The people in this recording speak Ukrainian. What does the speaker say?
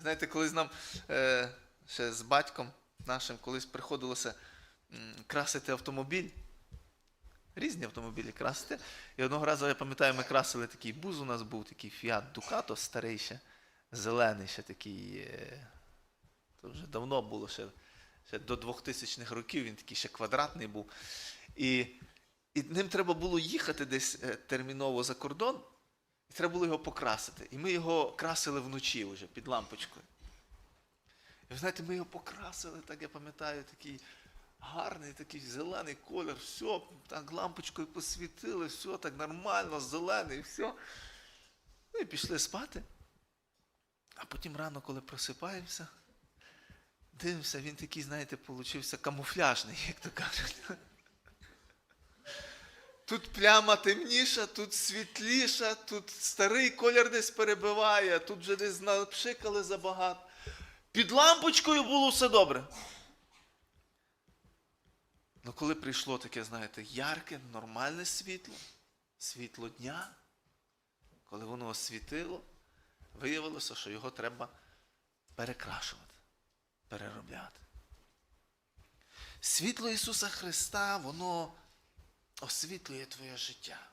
Знаєте, колись нам е, ще з батьком нашим колись приходилося красити автомобіль. Різні автомобілі красити. І одного разу, я пам'ятаю, ми красили такий буз, у нас був такий Fiat Ducato старий ще, зелений ще такий. Е, то вже давно було, ще, ще до 2000-х років він такий ще квадратний був. І, і ним треба було їхати десь е, терміново за кордон, і треба було його покрасити. І ми його красили вночі вже під лампочкою. І ви знаєте, ми його покрасили, так я пам'ятаю, такий гарний, такий зелений колір, все, так лампочкою посвітили, все так нормально, зелений, все. Ну і пішли спати. А потім рано, коли просипаємося, дивимося, він такий, знаєте, получився камуфляжний, як то кажуть. Тут пляма темніша, тут світліша, тут старий колір десь перебиває, тут вже десь напшикали забагато. Під лампочкою було все добре. Ну, коли прийшло таке, знаєте, ярке, нормальне світло, світло дня, коли воно освітило, виявилося, що його треба перекрашувати, переробляти. Світло Ісуса Христа, воно освітлює твоє життя.